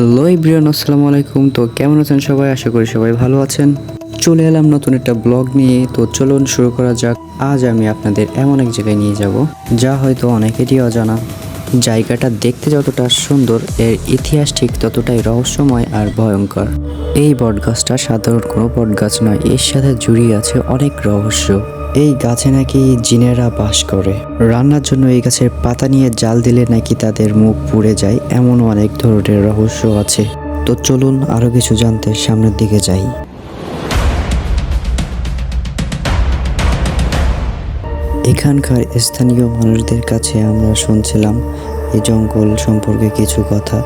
Hello ইব্রিয়ান আসসালামু আলাইকুম। তো কেমন আছেন সবাই? আশা করি সবাই ভালো আছেন। চলে এলাম নতুন একটা ব্লগ নিয়ে। তো চলুন শুরু করা যাক। আজ আমি আপনাদের এমন এক জায়গায় নিয়ে যাব, যা হয়তো অনেকেরই অজানা। জায়গাটা দেখতে যতটা সুন্দর, এর ইতিহাস ঠিক ততটাই রহস্যময় আর ভয়ঙ্কর। এই বটগাছটা সাধারণ কোনো বটগাছ নয়, এর সাথে জড়িয়ে আছে অনেক রহস্য। এই গাছে নাকি জিনেরা বাস করে। রান্নার জন্য এই গাছের পাতা নিয়ে জাল দিলে নাকি তাদের মুখ পুড়ে যায় এমন অনেক ধরনের রহস্য আছে। তো চলুন আরও কিছু জানতে সামনের দিকে যাই। এখানকার স্থানীয় মানুষদের কাছে আমরা শুনছিলাম এই জঙ্গল সম্পর্কে কিছু কথা।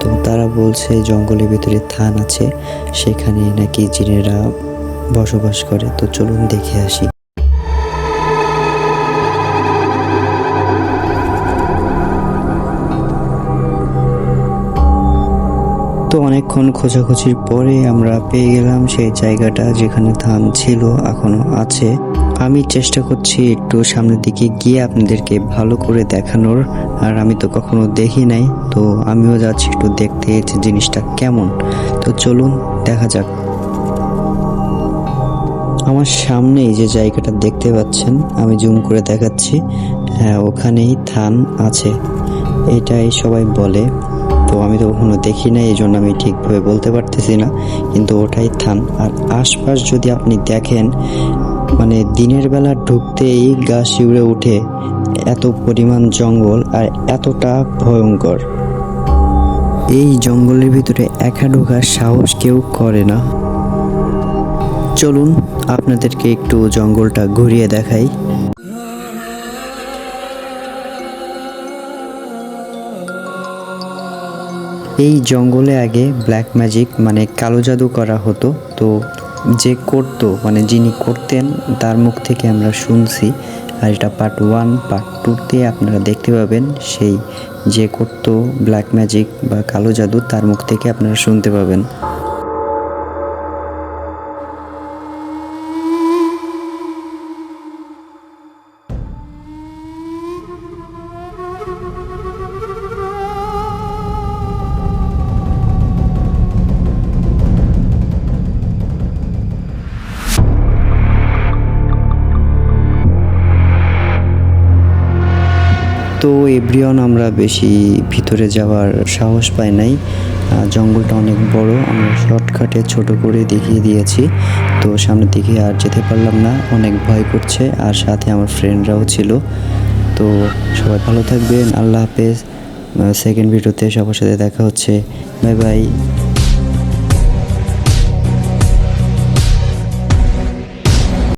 তো তারা বলছে, জঙ্গলের ভিতরে থান আছে, সেখানে নাকি জিনেরা বসবাস করে। তো চলুন দেখে আসি। তো অনেকক্ষণ খোঁজাখুঁজির পরে আমরা পেয়ে গেলাম সেই জায়গাটা যেখানে ধান ছিল, এখনও আছে। আমি চেষ্টা করছি একটু সামনের দিকে গিয়ে আপনাদেরকে ভালো করে দেখানোর, আর আমি তো কখনো দেখি নাই, তো আমিও যাচ্ছি একটু দেখতে যে জিনিসটা কেমন। তো চলুন, দেখা যাক। আমার সামনেই যে জায়গাটা দেখতে পাচ্ছেন, আমি জুম করে দেখাচ্ছি। হ্যাঁ ওখানেই থান আছে। এটাই সবাই বলে। তো আমি তো কখনো দেখি না এই জন্য আমি ঠিকভাবে বলতে পারতেছি না। কিন্তু ওটাই থান আর আশপাশ যদি আপনি দেখেন মানে দিনের বেলা ঢুকতেই গা শিউড়ে উঠে এত পরিমাণ জঙ্গল আর এতটা ভয়ঙ্কর। এই জঙ্গলের ভিতরে একা ঢোকার সাহস কেউ করে না। চলুন, আপনাদেরকে একটু জঙ্গলটা ঘুরিয়ে দেখাই। এই জঙ্গলে আগে ব্ল্যাক ম্যাজিক মানে কালো জাদু করা হতো। তো যে করতো মানে যিনি করতেন, তার মুখ থেকে আমরা শুনছি। আর এটা পার্ট ওয়ান পার্ট টুতে আপনারা দেখতে পাবেন, সেই যে করতো ব্ল্যাক ম্যাজিক বা কালো জাদু, তার মুখ থেকে আপনারা শুনতে পাবেন। তো এব্রিয়ন আমরা বেশি ভিতরে যাওয়ার সাহস পাই নাই। জঙ্গলটা অনেক বড়, আমরা শর্টকাটে ছোট করে দেখিয়ে দিয়েছি। তো সামনের দিকে আর যেতে পারলাম না, অনেক ভয় করছে, আর সাথে আমার ফ্রেন্ডরাও ছিল। তো সবাই ভালো থাকবেন, আল্লাহ হাফেজ। সেকেন্ড ভিডিওতে সবার সাথে দেখা হচ্ছে। Bye bye